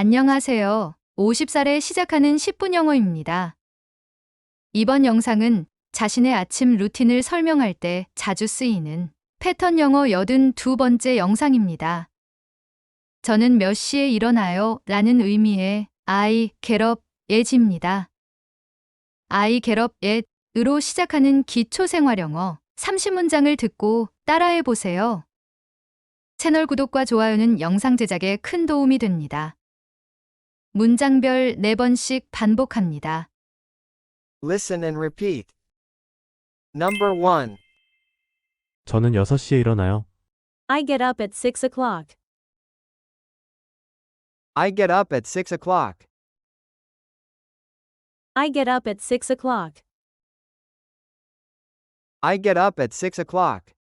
안녕하세요. 50살에 시작하는 10분 영어입니다. 이번 영상은 자신의 아침 루틴을 설명할 때 자주 쓰이는 패턴 영어 82번째 영상입니다. 저는 몇 시에 일어나요? 라는 의미의 I get up at입니다. I get up at으로 시작하는 기초 생활 영어 30문장을 듣고 따라해 보세요. 채널 구독과 좋아요는 영상 제작에 큰 도움이 됩니다. 문장별 4번씩 반복합니다. Listen and repeat. Number 1. 저는 6시에 일어나요. I get up at 6 o'clock. I get up at 6 o'clock. I get up at 6 o'clock. I get up at 6 o'clock.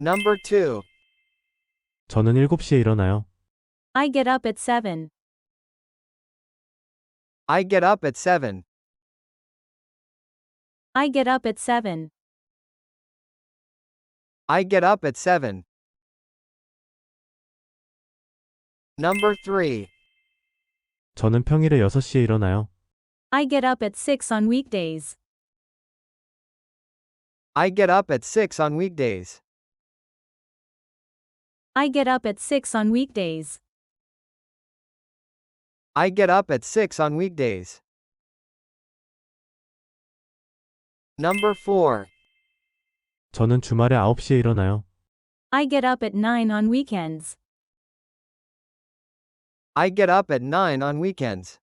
Number 2. 저는 7시에 일어나요. I get up at 7. I get up at 7. I get up at 7. I get up at 7. Number 3. 저는 평일에 6시에 일어나요. I get up at 6 on weekdays. I get up at 6 on weekdays. I get up at 6 on weekdays. I get up at 6 on weekdays. Number 4. 저는 주말에 9시에 일어나요. I get up at 9 on weekends. I get up at 9 on weekends.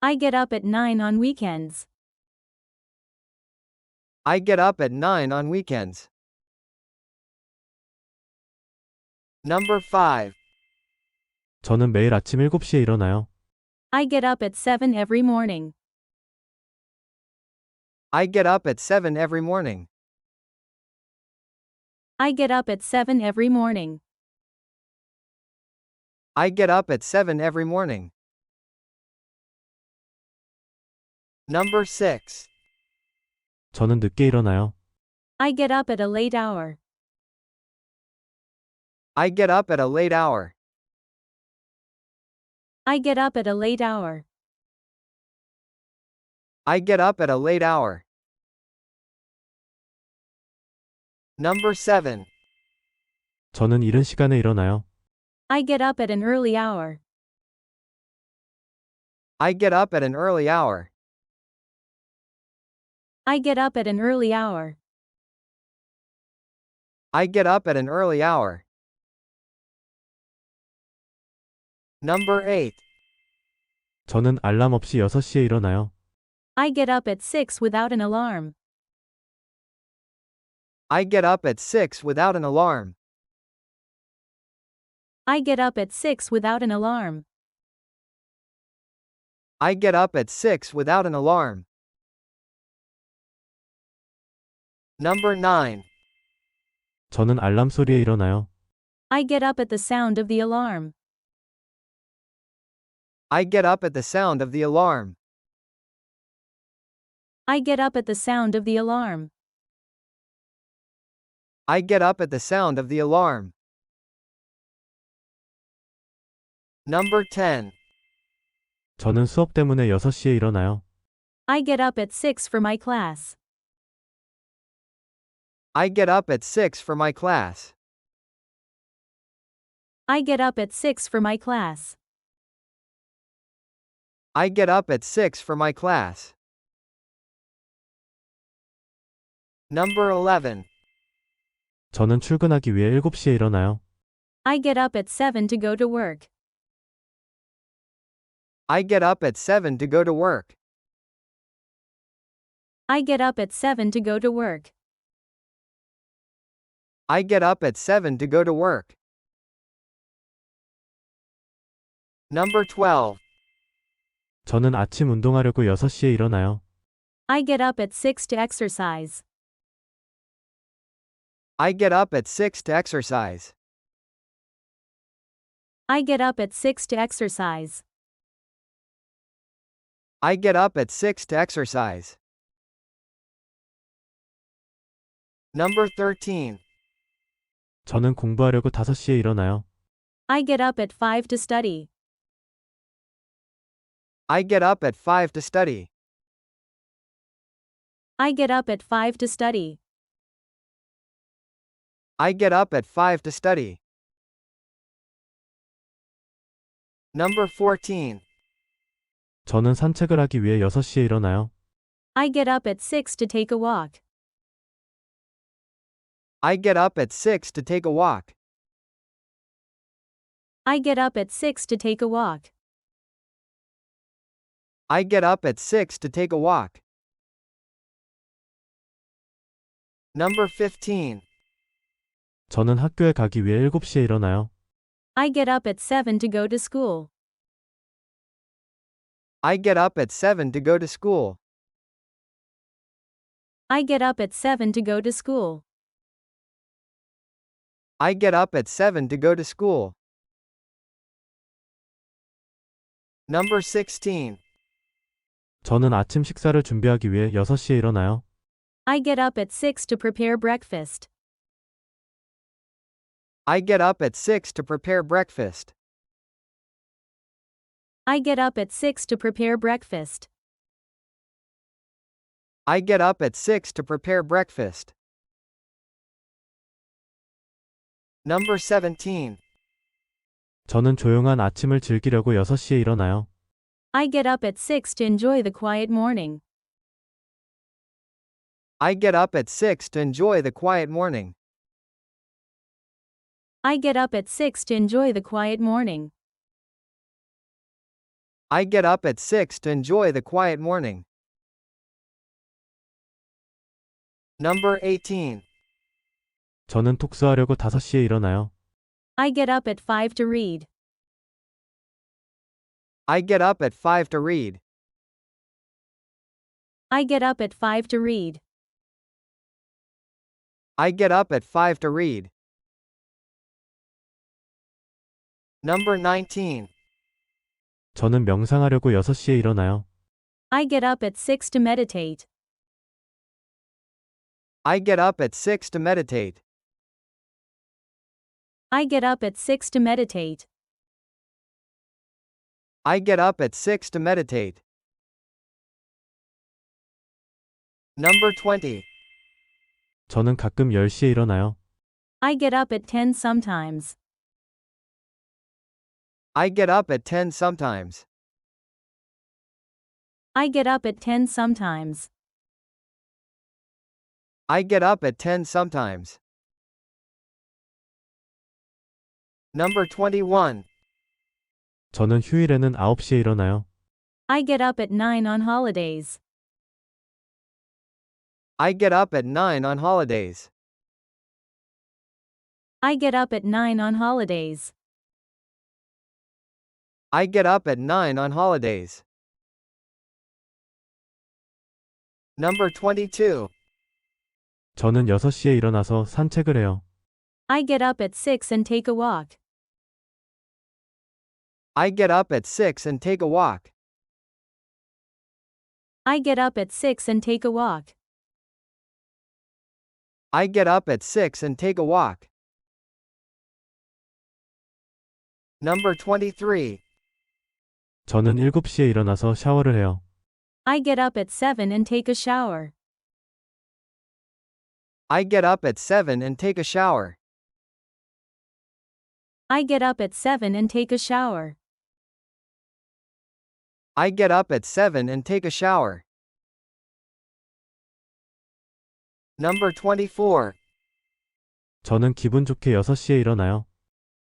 I get up at 9 on weekends. I get up at 9 on weekends. Number 5. 저는 매일 아침 7시에 일어나요. I get up at 7 every morning. I get up at 7 every morning. I get up at 7 every morning. I get up at 7 every morning. Number 6. 저는 늦게 일어나요. I get up at a late hour. I get up at a late hour. I get up at a late hour. I get up at a late hour. Number 7. 저는 이른 시간에 일어나요. I get up at an early hour. I get up at an early hour. I get up at an early hour. I get up at an early hour. Number 8. 저는 알람 없이 6시에 일어나요. I get up at 6 without an alarm. I get up at 6 without an alarm. I get up at 6 without an alarm. I get up at 6 without an alarm. Number 9. 저는 알람 소리에 일어나요. I get up at the sound of the alarm. I get up at the sound of the alarm. I get up at the sound of the alarm. I get up at the sound of the alarm. Number 10. 저는 수업 때문에 6시에 일어나요. I get up at 6 for my class. I get up at 6 for my class. I get up at 6 for my class. I get up at 6 for my class. Number 11. 저는 출근하기 위해 7시에 일어나요. I get up at 7 to go to work. I get up at 7 to go to work. I get up at 7 to go to work. I get up at 7 to go to work. Number 12. 저는 아침 운동하려고 6시에 일어나요. I get up at 6 to exercise. I get up at 6 to exercise. I get up at 6 to exercise. I get up at 6 to exercise. Number 13. 저는 공부하려고 5시에 일어나요. I get up at 5 to study. I get up at 5 to study. I get up at 5 to study. I get up at 5 to study. Number 14. 저는 산책을 하기 위해 6시에 일어나요. I get up at 6 to take a walk. I get up at 6 to take a walk. I get up at 6 to take a walk. I get up at 6 to take a walk. Number 15. 저는 학교에 가기 위해 7시에 일어나요. I get up at 7 to go to school. I get up at 7 to go to school. I get up at 7 to go to school. I get up at 7 to go to school. Number 16. 저는 아침 식사를 준비하기 위해 6시에 일어나요. I get up at 6 to prepare breakfast. I get up at 6 to prepare breakfast. I get up at 6 to prepare breakfast. I get up at 6 to prepare breakfast. Number 17. 저는 조용한 아침을 즐기려고 6시에 일어나요. I get up at 6 to enjoy the quiet morning. I get up at 6 to enjoy the quiet morning. I get up at 6 to enjoy the quiet morning. I get up at 6 to enjoy the quiet morning. Number 18. 저는 독서하려고 5시에 일어나요. I get up at 5 to read. I get up at 5 to read. I get up at 5 to read. I get up at 5 to read. Number 19. 저는 명상하려고 6시에 일어나요. I get up at 6 to meditate. I get up at 6 to meditate. I get up at 6 to meditate. I get up at 6 to meditate. Number 20. 저는 가끔 10시에 일어나요. I get up at 10 sometimes. I get up at 10 sometimes. I get up at 10 sometimes. I get up at 10 sometimes. Number 21. 저는 휴일에는 9시에 일어나요. I get up at 9 on holidays. I get up at 9 on holidays. I get up at 9 on holidays. I get up at 9 on holidays. Number 22. 저는 6시에 일어나서 산책을 해요. I get up at 6 and take a walk. I get up at 6 and take a walk. I get up at 6 and take a walk. I get up at 6 and take a walk. Number 23. 저는 7시에 일어나서 샤워를 해요. I get up at 7 and take a shower. I get up at 7 and take a shower. I get up at 7 and take a shower. I get up at 7 and take a shower. Number 24. 저는 기분 좋게 6시에 일어나요.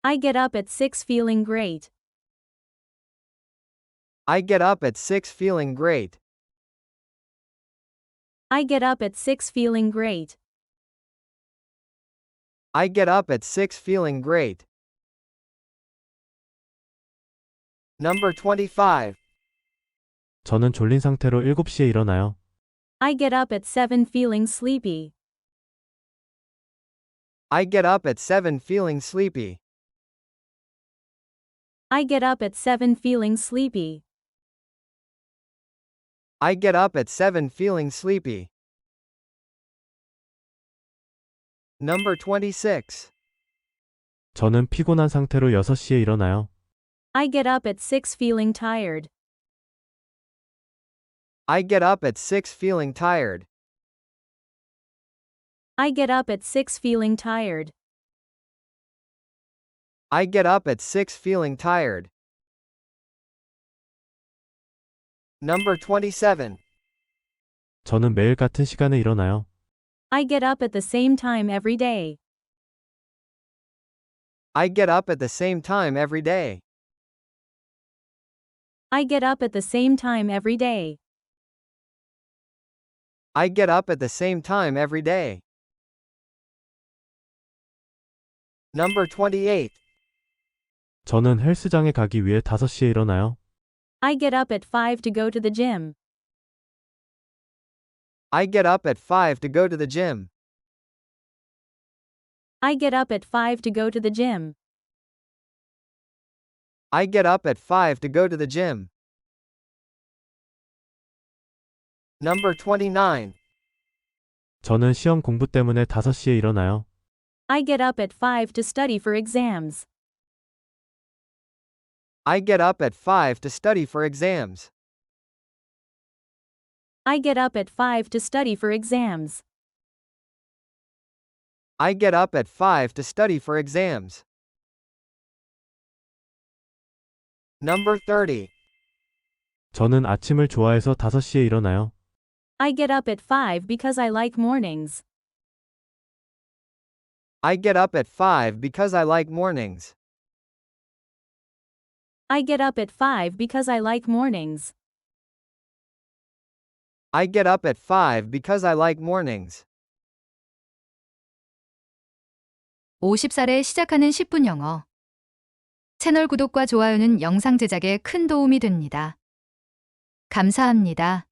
I get up at 6 feeling great. I get up at 6 feeling great. I get up at 6 feeling great. I get up at 6 feeling great. Number 25. 저는 졸린 상태로 7시에 일어나요. I get up at 7 feeling sleepy. I get up at 7 feeling sleepy. I get up at 7 feeling sleepy. I get up at 7 feeling sleepy. Number 26. 저는 피곤한 상태로 6시에 일어나요. I get up at 6 feeling tired. I get up at 6 feeling tired. I get up at 6 feeling tired. I get up at 6 feeling tired. Number 27. 저는 매일 같은 시간에 일어나요. I get up at the same time every day. I get up at the same time every day. I get up at the same time every day. I get up at the same time every day. Number 28. 저는 헬스장에 가기 위해 5시에 일어나요. I get up at 5 to go to the gym. I get up at 5 to go to the gym. I get up at 5 to go to the gym. I get up at 5 to go to the gym. Number 29. 저는 시험 공부 때문에 5시에 일어나요. I get up at 5 to study for exams. I get up at 5 to study for exams. I get up at 5 to study for exams. I get up at 5 to study for exams. Number 30. 저는 아침을 좋아해서 5시에 일어나요. I get up at 5 because I like mornings. I get up at 5 because I like mornings. I get up at 5 because I like mornings. I get up at 5 because I like mornings. 50살에 시작하는 10분 영어. 채널 구독과 좋아요는 영상 제작에 큰 도움이 됩니다. 감사합니다.